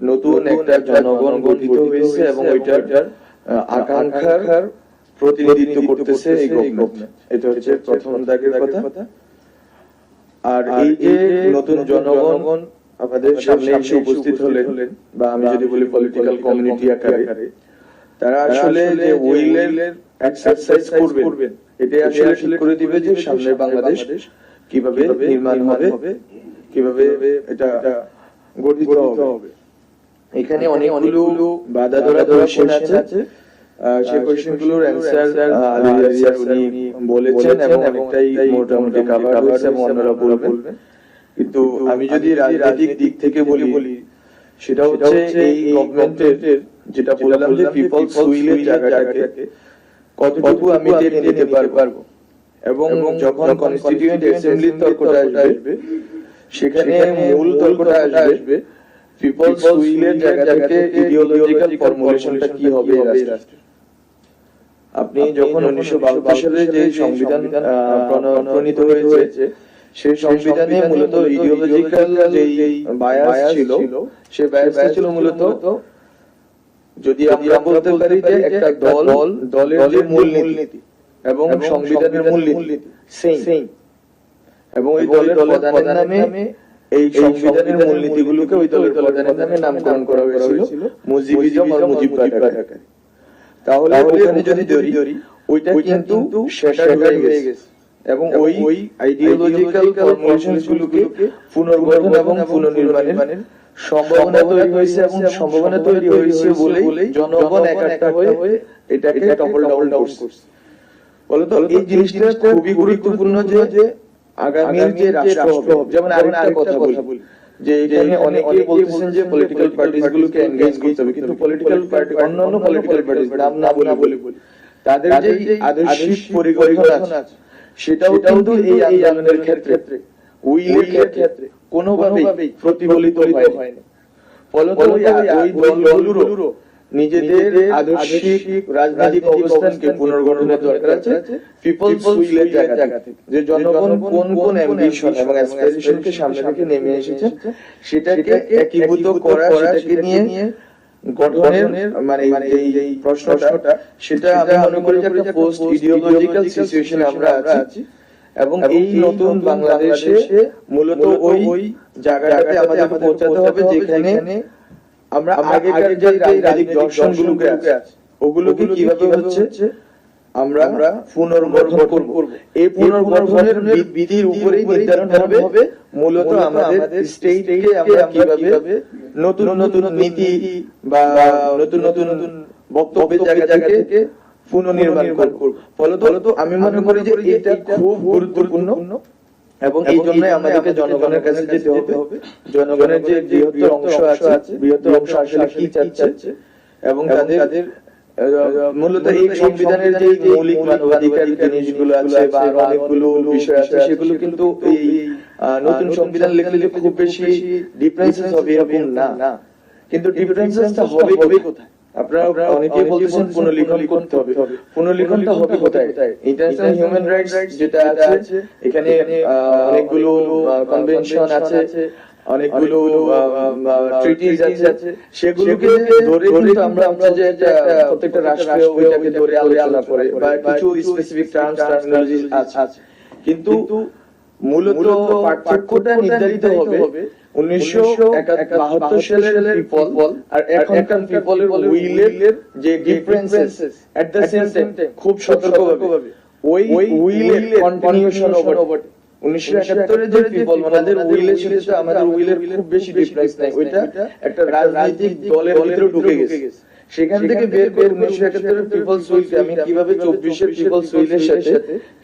নতুন একটা জনগণ গঠিত হয়েছে এবং ওইটার আকাঙ্ক্ষার প্রতিনিধিত্ব করতেছে এই গভর্নমেন্ট এটা হচ্ছে প্রথম দাগের কথা। আর এই যে নতুন জনগণ আমাদের সামনে এসে উপস্থিত হলেন, বা আমি যদি বলি পলিটিক্যাল কমিউনিটি আকারে তারা আসলে যে উইলের এক্সারসাইজ করবেন এটাই আসলে ঠিক করে দিবে যে সামনের বাংলাদেশ কীভাবে নির্মাণ হবে কীভাবে এটা গঠিত হবে। এখানে অনেক অনেকগুলো বাধা ধরা কোয়েশ্চেন আছে। সেই কোয়েশ্চেনগুলোর অ্যান্সার উনি বলেছেন এবং অনেকটাই মোটামুটি কভার হয়েছে এবং অন্যরা বলবেন। কিন্তু আমি যদি রাজনৈতিক দিক থেকে বলি বলি সেটা হচ্ছে এই গভর্নমেন্টের যেটা বললাম যে জায়গাটাকে কতটুকু আমি টেনে নিতে পারব? এবং যখন কনস্টিটিউয়েন্ট অ্যাসেম্বলির তর্কটা আসবে সেখানে মূল তর্কটা আসবে পিপল সুইলের জায়গা থেকে ইডিওলজিক্যাল ফর্মুলেশনটা কি হবে আপনি যখন উনিশশো বাহাত্তর সালে যে সংবিধান প্রণীত হয়েছে সেই সংবিধানে মূলত ইডিওলজিক্যাল যে বায়াস ছিল সেই বায়াসটা ছিল মূলত যদি আমরা বলতে পারি যে একটা দল, দলের যে মূলনীতি এবং সংবিধানের মূলনীতি সেম এবং ওই দলের প্রধানের নামে, এই সংবিধানের মূলনীতিগুলোকে ওই দলের প্রধানের নামে নামকরণ করা হয়েছিল মুজিবিজম আর মুজিব তাহলে ওখানে যদি ধরি, ওইটা কিন্তু সেটা হয়ে গেছে। এবং ওই ওই আইডিওলজিক্যাল ফর্মুলেশনস গুলোকে পুনর্গঠন এবং পুনর্নির্মাণের সম্ভাবনা তৈরি হয়েছে এবং সম্ভাবনা তৈরি হয়েছে বলেই জনগণ একাট্টা হয়ে এটাকে টপল ডাউন করছে। বলতো এই জিনিসটা খুবই গুরুত্বপূর্ণ যে আগামীর যে রাষ্ট্র হবে যেমন আরেকটা কথা বলি যে এখানে অনেকেই বলতেছেন যে পলিটিক্যাল পার্টিস গুলোকে এনগেজ করতে হবে কিন্তু পলিটিক্যাল পার্টি অন্যান্য পলিটিক্যাল পার্টিস নাম না বলে বলি তাদের যে আদর্শিক পরিকল্পনা আছে সেটাও কিন্তু এই আন্দোলনের ক্ষেত্রে। উইলের ক্ষেত্রে কোনোভাবেই প্রতিফলিত হয়নি। ফলত ওই দলগুলোরও নিজেদের আদর্শিক রাজনৈতিক অবস্থানকে পুনর্গঠনের দরকার আছে। পিপলস উইলের জায়গা থেকে যে জনগণ কোন কোন অ্যাম্বিশন এবং অ্যাসপিরেশনকে সামনে নেমে এসেছে সেটাকে একীভূত করা সেটাকে নিয়ে গঠনের মানে এই এই প্রশ্নটা সেটা আমি মনে করি যে একটা পোস্ট ইডিওলজিক্যাল সিচুয়েশনে আমরা আছি এবং এই নতুন বাংলাদেশে মূলত ওই ওই জায়গাটাতে আমাদের পৌঁছাতে হবে যেখানে আমরা আগেকার যে রাজনৈতিক দর্শনগুলোকে আছে ওগুলোকে কীভাবে হচ্ছে? আমরা পুনর্গঠন করব। এই পুনর্গঠনের বিধির উপরেই নির্ধারণ হবে। মূলত আমাদের স্টেটকে আমরা কীভাবে নতুন নতুন নীতি বা নতুন নতুন বক্তব্যের জায়গা জায়গা থেকে পুনর্নির্মাণ করব। ফলত আমি মনে করি যে এটা খুব গুরুত্বপূর্ণ এবং এই জন্য আমাদেরকে জনগণের কাছে যেতে হবে। জনগণের যে বৃহত্তর অংশ আছে বৃহত্তর অংশ আসলে কি চাচ্ছে এবং তাদের তাদের মূলত এই সংবিধানের যে মৌলিক মানবাধিকার জিনিসগুলো আছে বা অনেকগুলো বিষয় আছে সেগুলো কিন্তু এই নতুন সংবিধান লিখলে যে খুব বেশি ডিফারেন্সেস হবে এরকম না। কিন্তু ডিফারেন্সেসটা হবে হবে কোথায়? আপনারা অনেকেই বলতেছেন পুনর্লিখন করতে হবে। পুনর্লিখনটা হবে। কোথায়? ইন্টারন্যাশনাল হিউম্যান রাইটস যেটা আছে এখানে অনেকগুলো কনভেনশন আছে। অনেকগুলো ট্রিটিজ আছে সেগুলোকে ধরে কিন্তু আমরা আমরা যে প্রত্যেকটা রাষ্ট্র ওইটাকে ধরে আলোচনা করে বা কিছু স্পেসিফিক টার্মস টার্মিনোলজি আছে। কিন্তু মূলত পার্থক্যটা নির্ধারিত হবে উনিশশো বাহাত্তর সালের পিপল আর এখনকার পিপলের উইলের যে differences at the same time খুব সতর্কভাবে। ওই উইলের কন্টিনিউশন ওভার উনিশশো একাত্তরের যে পিপল ওনাদের উইলের সাথে আমাদের উইলের খুব বেশি ডিফারেন্স নাই ওইটা একটা রাজনৈতিক দলের ভিতরে ঢুকে গেছে। সেখান থেকে বের করে উনিশশো একাত্তরের পিপলস উইলকে আমি কীভাবে চব্বিশের পিপলস উইলের সাথে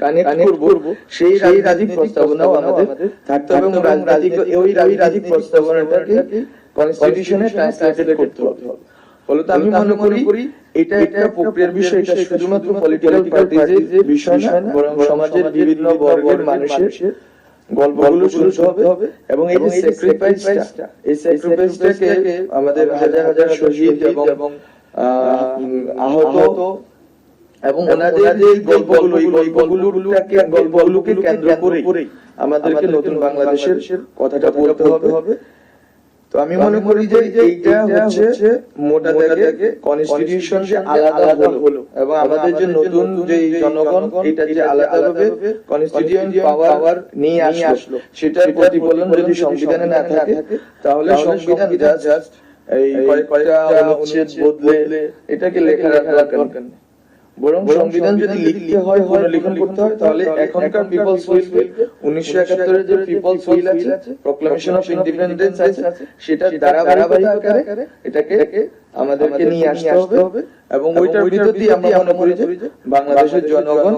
কানেক্ট করব সেই রাজনৈতিক প্রস্তাবনাও আমাদের থাকতে হবে এবং রাজনৈতিক ওই রাজনৈতিক প্রস্তাবনাটাকে কনস্টিটিউশনে ট্রান্সলেটেড করতে হবে। ফলত আমি মনে করি এটা একটা প্রক্রিয়ার বিষয় এটা শুধুমাত্র পলিটিক্যাল পার্টিজের বিষয় না বরং সমাজের বিভিন্ন বর্গের মানুষের গল্পগুলো শুনতে হবে এবং এই যে স্যাক্রিফাইসটা এই স্যাক্রিফাইসটাকে আমাদের হাজার হাজার শহীদ এবং আহত এবং ওনাদের যে গল্পগুলো এই গল্পগুলোকে গল্পগুলোকে কেন্দ্র করে আমাদেরকে নতুন বাংলাদেশের কথাটা বলতে হবে। তো আমি মনে করি যে এইটা হচ্ছে মোটা দাগে কনস্টিটিউশন যে আলাদা হলো। এবং আমাদের যে নতুন যে জনগণ এটা যে আলাদাভাবে কনস্টিটিউশন পাওয়ার নিয়ে আসলো। সেটার প্রতিফলন যদি সংবিধানে না থাকে তাহলে সংবিধান জাস্ট এই কয়েকটা অনুচ্ছেদ বদলে এটাকে লেখার দরকার নেই। বরং সংবিধান যদি লিখতে হয় পুনর্লিখন করতে হয় তাহলে এখনকার পিপলস উইল উনিশশো একাত্তরের যে পিপলস উইল আছে প্রক্লামেশন অফ ইন্ডিপেন্ডেন্স আছে সেটা ধারাবাহিক আকারে এটাকে আমাদেরকে নিয়ে আসতে হবে। এবং ওইটার ভিতর দিয়ে আমরা মনে করি যে বাংলাদেশের জনগণ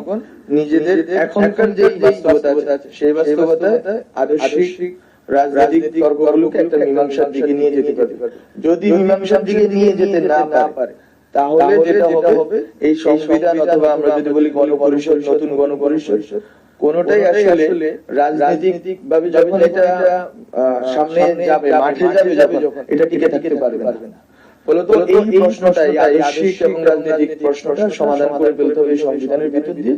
নিজেদের এখনকার যে বাস্তবতা আছে সেই বাস্তবতায় আদর্শিক রাজনৈতিক তর্কগুলোকে একটা মীমাংসার দিকে নিয়ে যেতে পারে। যদি মীমাংসার দিকে নিয়ে যেতে না পারে তাহলে যেটা হবে এই সংবিধান অথবা আমরা যদি বলি গণপরিষদ নতুন গণপরিষদ কোনটাই আসলে রাজনৈতিক ভাবে যখন এটা সামনে যাবে মাঠে যাবে যখন এটা টিকে থাকতে পারবে না। ফলত এই প্রশ্নটা এই এবং রাজনৈতিক প্রশ্নটা সমাধান করে ফেলতে হবে সংবিধানের ভিতর দিয়ে।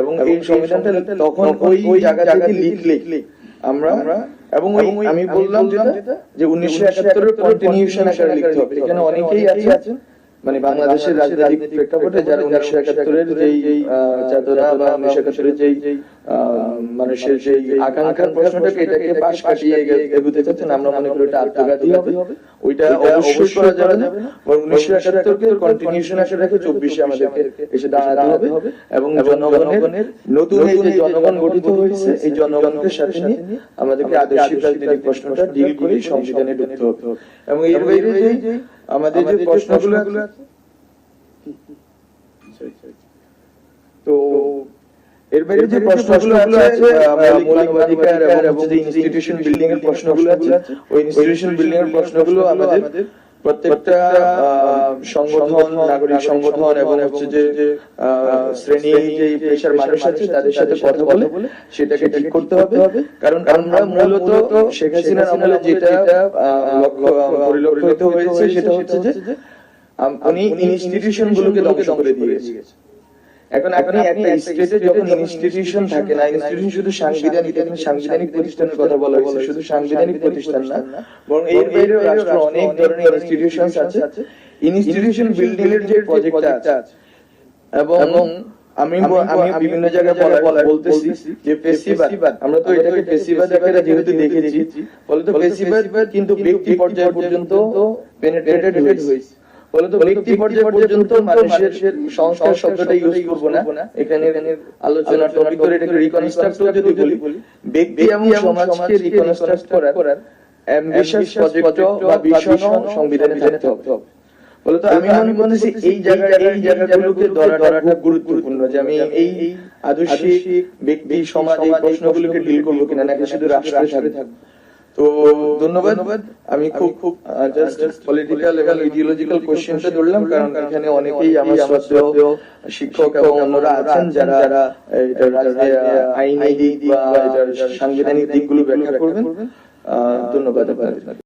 এবং এই সংবিধানটা তখন ওই জায়গা থেকে লিখলে আমরা এবং আমি বললাম যেটা যে উনিশশো একাত্তরের কন্টিনিউশন আকারে লিখতে হবে এখানে অনেকেই আছে মানে বাংলাদেশের রাজনৈতিক প্রেক্ষাপটে যারা উনিশশো একাত্তরের যেই চেতনা বা উনিশশো একাত্তরের যেই মানুষের যেই আকাঙ্ক্ষার প্রশ্নটাকে এটাকে পাশ কাটিয়ে এগুতে চাচ্ছেন আমরা মনে করি এটা আত্মঘাতী হবে। ওইটা অবশ্যই করা যাবে না। উনিশশো একাত্তরকে কন্টিনিউশন আকারে রেখে চব্বিশে আমাদেরকে এসে দাঁড়াতে হবে। এবং জনগণের নতুন এই যে জনগণ গঠিত হয়েছে এই জনগণকে সাথে নিয়ে আমাদেরকে আদর্শিক রাজনৈতিক প্রশ্নটা ডিল করে সংবিধানে ঢুকতে হবে এবং এর বাইরে যে আমাদের যে প্রশ্নগুলো আছে তো এর বাইরে যে প্রশ্নগুলো আছে মৌলিক অধিকার এবং যে ইনস্টিটিউশন বিল্ডিং এর প্রশ্নগুলো আছে ওই ইনস্টিটিউশন বিল্ডিং এর প্রশ্নগুলো আমাদের প্রত্যেকটা সংগঠন নাগরিক সংগঠন এবং হচ্ছে যে শ্রেণি যে পেশার মানুষ আছে তাদের সাথে কথা বলে সেটাকে ঠিক করতে হবে। কারণ আমরা মূলত শেখ হাসিনার আমলে যেটা লক্ষ্য পরিলক্ষিত হয়েছে সেটা হচ্ছে যে আম- উনি ইনস্টিটিউশন গুলোকে ধ্বংস করে দিয়েছে। এখন আপনি একটা স্টেটে যখন ইনস্টিটিউশন থাকে না ইনস্টিটিউশন শুধু সাংবিধানিক এখানে সাংবিধানিক প্রতিষ্ঠানের কথা বলা হয়েছে শুধু সাংবিধানিক প্রতিষ্ঠান না। বরং এর বাইরেও রাষ্ট্র অনেক ধরনের ইনস্টিটিউশন আছে। ইনস্টিটিউশন বিল্ডিং এর যে প্রজেক্টটা আছে। এবং আমি আমি বিভিন্ন জায়গায় বলা বলা বলতেছি যে পেশিবাদ আমরা তো এটাকে পেশিবাদ আকারে যেহেতু দেখেছি বলে তো পেশিবাদ কিন্তু ব্যক্তি পর্যায় পর্যন্ত পেনেট্রেটেড হয়েছে। বলে ব্যক্তি পর্যায় পর্যন্ত মানুষের সংস্কার শব্দটা ইউজ করব না। এখানে আলোচনা টপিক করে এটাকে রিকনস্ট্রাক্ট যদি বলি ব্যক্তি এবং সমাজকে রিকনস্ট্রাক্ট করার অ্যাম্বিশাস প্রজেক্ট বা ভিশন সংবিধানে থাকতে হবে। বলে আমি মনে করতেছি এই জায়গা এই জায়গাগুলোকে ধরাটা খুব গুরুত্বপূর্ণ। যে আমি এই আদর্শিক ব্যক্তি সমাজ এই প্রশ্নগুলোকে ডিল করব কিনা নাকি শুধু রাষ্ট্রের সাথে থাকব। তো ধন্যবাদ। আমি খুব খুব জাস্ট পলিটিক্যাল এবং ইডিওলজিক্যাল কোশ্চেনটা ধরলাম কারণ এখানে অনেকেই আমার শ্রদ্ধেয় শিক্ষক এবং অন্যরা আছেন যারা এটা রাজনীতি, আইনি দিক বা সাংবিধানিক দিকগুলো ব্যাখ্যা করবেন। ধন্যবাদ। আপনাদের।